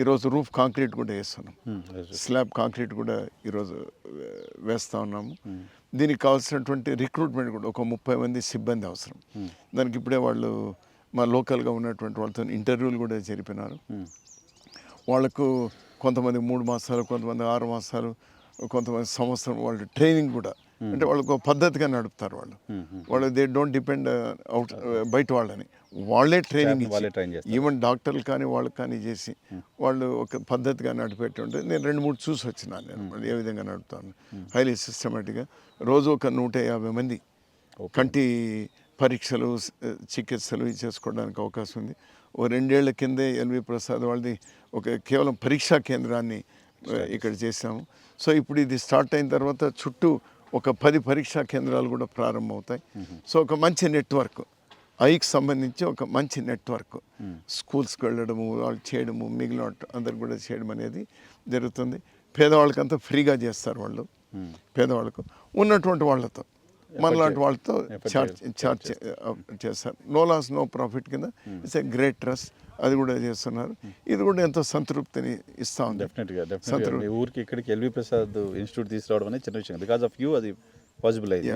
ఈరోజు roof concrete కూడా వేస్తున్నాం స్లాబ్ కాంక్రీట్ కూడా ఈరోజు వేస్తా ఉన్నాము. దీనికి కావాల్సినటువంటి రిక్రూట్మెంట్ కూడా ఒక ముప్పై మంది సిబ్బంది అవసరం. దానికి ఇప్పుడే వాళ్ళు మా లోకల్గా ఉన్నటువంటి వాళ్ళతో ఇంటర్వ్యూలు కూడా జరిపినారు. వాళ్ళకు కొంతమంది మూడు మాసాలు కొంతమంది ఆరు మాసాలు కొంతమంది సంవత్సరం వాళ్ళు ట్రైనింగ్ కూడా అంటే వాళ్ళకు ఒక పద్ధతిగా నడుపుతారు వాళ్ళు. వాళ్ళు దే డోంట్ డిపెండ్ అవుట్ బయట వాళ్ళని. వాళ్ళే ట్రైనింగ్. ఈవెన్ డాక్టర్లు కానీ వాళ్ళకి కానీ చేసి వాళ్ళు ఒక పద్ధతిగా నడిపేటుంటే నేను రెండు మూడు చూసి వచ్చినాను నేను వాళ్ళు ఏ విధంగా నడుపుతాను. హైలీ సిస్టమేటిక్గా రోజు ఒక నూట యాభై మంది కంటి పరీక్షలు చికిత్సలు చేసుకోవడానికి అవకాశం ఉంది. ఓ రెండేళ్ళ కిందే ఎల్వి ప్రసాద్ వాళ్ళది ఒక కేవలం పరీక్షా కేంద్రాన్ని ఇక్కడ చేసాము సో ఇప్పుడు ఇది స్టార్ట్ అయిన తర్వాత చుట్టూ ఒక పది పరీక్షా కేంద్రాలు కూడా ప్రారంభమవుతాయి. సో ఒక మంచి నెట్వర్క్ ఐకి సంబంధించి ఒక మంచి నెట్వర్క్. స్కూల్స్కి వెళ్ళడము వాళ్ళు చేయడము మిగిలిన అందరు కూడా చేయడం అనేది జరుగుతుంది. పేదవాళ్ళకంతా ఫ్రీగా చేస్తారు వాళ్ళు. పేదవాళ్ళకు ఉన్నటువంటి వాళ్ళతో. మనలాంటి వాళ్ళతో చార్జ్ చార్జ్ చేస్తారు. నో లాస్ నో ప్రాఫిట్ కింద ఇట్స్ ఎ గ్రేట్ ట్రస్ట్ అది కూడా చేస్తున్నారు. ఇది కూడా ఎంతో సంతృప్తిని ఇస్తా ఉంది. డెఫినెట్గా డెఫినెట్గా ఊరికి ఇక్కడికి ఎల్వి ప్రసాద్ ఇన్స్టిట్యూట్ తీసుకురావడం అనేది చిన్న విషయం. బికాస్ ఆఫ్ యూ అది పాసిబుల్ అయింది.